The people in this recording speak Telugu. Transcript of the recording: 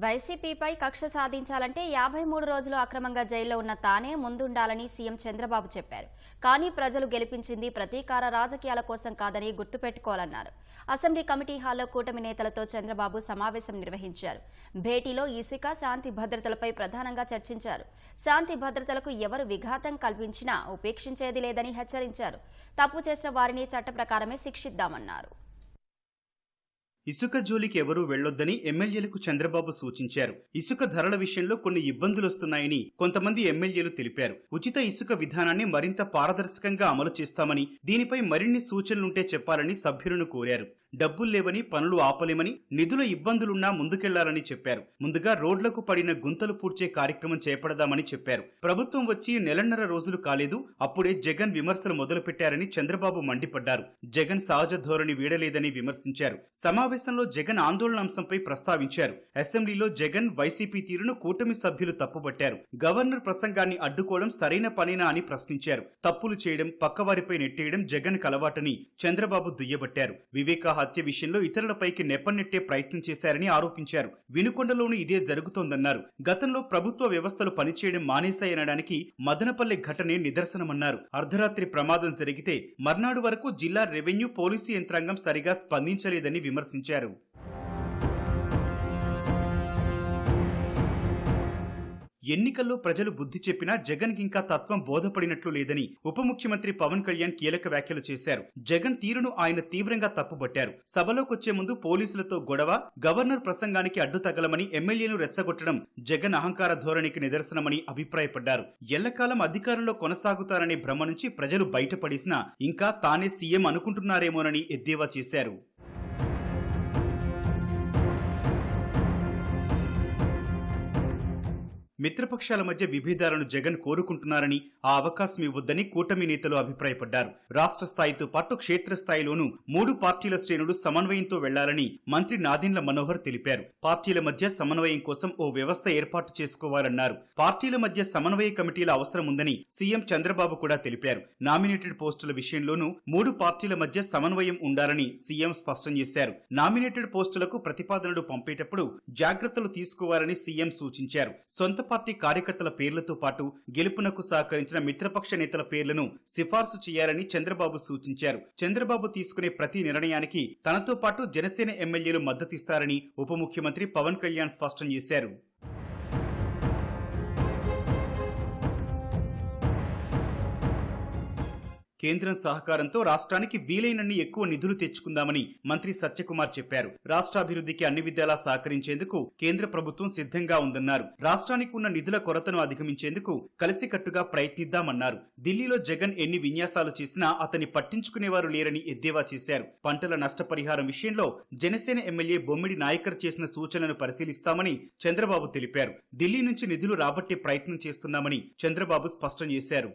వైసీపీపై కక్ష సాధించాలంటే యాభై మూడు రోజులు అక్రమంగా జైల్లో ఉన్న తానే ముందుండాలని సీఎం చంద్రబాబు చెప్పారు. కానీ ప్రజలు గెలిపించింది ప్రతీకార రాజకీయాల కోసం కాదని గుర్తుపెట్టుకోవాలన్నారు. అసెంబ్లీ కమిటీ హాల్లో కూటమి నేతలతో చంద్రబాబు సమావేశం నిర్వహించారు. భేటీలో ఇసుక శాంతి భద్రతలపై ప్రధానంగా చర్చించారు. శాంతి భద్రతలకు ఎవరు విఘాతం కల్పించినా ఉపేక్షించేది లేదని హెచ్చరించారు. తప్పు చేసిన వారిని చట్ట ప్రకారమే శిక్షిద్దామన్నారు. ఇసుక జోలికి ఎవరూ వెళ్ళొద్దని ఎమ్మెల్యేలకు చంద్రబాబు సూచించారు. ఇసుక ధరల విషయంలో కొన్ని ఇబ్బందులొస్తున్నాయని కొంతమంది ఎమ్మెల్యేలు తెలిపారు. ఉచిత ఇసుక విధానాన్ని మరింత పారదర్శకంగా అమలు చేస్తామని దీనిపై మరిన్ని సూచనలుంటే చెప్పాలని సభ్యులను కోరారు. డబ్బులు లేవని పనులు ఆపలేమని నిధుల ఇబ్బందులున్నా ముందుకెళ్ళాలని చెప్పారు. ముందుగా రోడ్లకు పడిన గుంతలు పూడ్చే కార్యక్రమం చేపడదామని చెప్పారు. ప్రభుత్వం వచ్చి నెలన్నర రోజులు కాలేదు. అప్పుడే జగన్ విమర్శలు మొదలుపెట్టారని చంద్రబాబు మండిపడ్డారు. జగన్ సహజ ధోరణి వీడలేదని విమర్శించారు. సమావేశంలో జగన్ ఆందోళన అంశంపై ప్రస్తావించారు. అసెంబ్లీలో జగన్ వైసీపీ తీరును కూటమి సభ్యులు తప్పుబట్టారు గవర్నర్ ప్రసంగాన్ని అడ్డుకోవడం సరైన పనేనా అని ప్రశ్నించారు. తప్పులు చేయడం పక్కవారిపై నెట్టేయడం జగన్ కలవాటని చంద్రబాబు దుయ్యబట్టారు. వివేకా హత్య విషయంలో ఇతరులపైకి నెప్పనెట్టే ప్రయత్నం చేశారని ఆరోపించారు. వినుకొండలోనూ ఇదే జరుగుతోందన్నారు. గతంలో ప్రభుత్వ వ్యవస్థలు పనిచేయడం మానేశాయనడానికి మదనపల్లి ఘటనే నిదర్శనమన్నారు. అర్ధరాత్రి ప్రమాదం జరిగితే మర్నాడు వరకు జిల్లా రెవెన్యూ పోలీసు యంత్రాంగం సరిగా స్పందించలేదని విమర్శించారు. ఎన్నికల్లో ప్రజలు బుద్ధి చెప్పినా జగన్ ఇంకా తత్వం బోధపడినట్లు లేదని ఉప ముఖ్యమంత్రి పవన్ కళ్యాణ్ కీలక వ్యాఖ్యలు చేశారు. జగన్ తీరును ఆయన తీవ్రంగా తప్పుబట్టారు. సభలోకొచ్చే ముందు పోలీసులతో గొడవ గవర్నర్ ప్రసంగానికి అడ్డు తగలమని ఎమ్మెల్యేను రెచ్చగొట్టడం జగన్ అహంకార ధోరణికి నిదర్శనమని అభిప్రాయపడ్డారు. ఎల్లకాలం అధికారంలో కొనసాగుతారనే భ్రమ నుంచి ప్రజలు బయటపడేసినా ఇంకా తానే సీఎం అనుకుంటున్నారేమోనని ఎద్దేవా చేశారు. మిత్రపక్షాల మధ్య విభేదాలను జగన్ కోరుకుంటున్నారని ఆ అవకాశం ఇవ్వొద్దని కూటమి నేతలు అభిప్రాయపడ్డారు. రాష్ట్ర స్థాయితో పాటు క్షేత్రస్థాయిలోనూ మూడు పార్టీల శ్రేణులు సమన్వయంతో వెళ్ళాలని మంత్రి నాదెండ్ల మనోహర్ తెలిపారు. పార్టీల మధ్య సమన్వయం కోసం ఓ వ్యవస్థ ఏర్పాటు చేసుకోవాలన్నారు. పార్టీల మధ్య సమన్వయ కమిటీల అవసరం ఉందని సీఎం చంద్రబాబు కూడా తెలిపారు. నామినేటెడ్ పోస్టుల విషయంలోనూ మూడు పార్టీల మధ్య సమన్వయం ఉండాలని సీఎం స్పష్టం చేశారు. నామినేటెడ్ పోస్టులకు ప్రతిపాదనలు పంపేటప్పుడు జాగ్రత్తలు తీసుకోవాలని సీఎం సూచించారు. సొంత పార్టీ కార్యకర్తల పేర్లతో పాటు గెలుపునకు సహకరించిన మిత్రపక్ష నేతల పేర్లను సిఫార్సు చేయాలని చంద్రబాబు సూచించారు. చంద్రబాబు తీసుకునే ప్రతి నిర్ణయానికి తనతో పాటు జనసేన ఎమ్మెల్యేలు మద్దతిస్తారని ఉప ముఖ్యమంత్రి పవన్ కళ్యాణ్ స్పష్టం చేశారు. కేంద్రం సహకారంతో రాష్ట్రానికి వీలైనన్ని ఎక్కువ నిధులు తెచ్చుకుందామని మంత్రి సత్యకుమార్ చెప్పారు. రాష్ట్రాభివృద్ధికి అన్ని విధాలా సహకరించేందుకు కేంద్ర ప్రభుత్వం సిద్ధంగా ఉందన్నారు. రాష్ట్రానికి ఉన్న నిధుల కొరతను అధిగమించేందుకు కలిసికట్టుగా ప్రయత్నిద్దామన్నారు. ఢిల్లీలో జగన్ ఎన్ని విన్యాసాలు చేసినా అతని పట్టించుకునేవారు లేరని ఎద్దేవా చేశారు. పంటల నష్టపరిహారం విషయంలో జనసేన ఎమ్మెల్యే బొమ్మిడి నాయకర్ చేసిన సూచనలను పరిశీలిస్తామని చంద్రబాబు తెలిపారు. ఢిల్లీ నుంచి నిధులు రాబట్టే ప్రయత్నం చేస్తున్నామని చంద్రబాబు స్పష్టం చేశారు.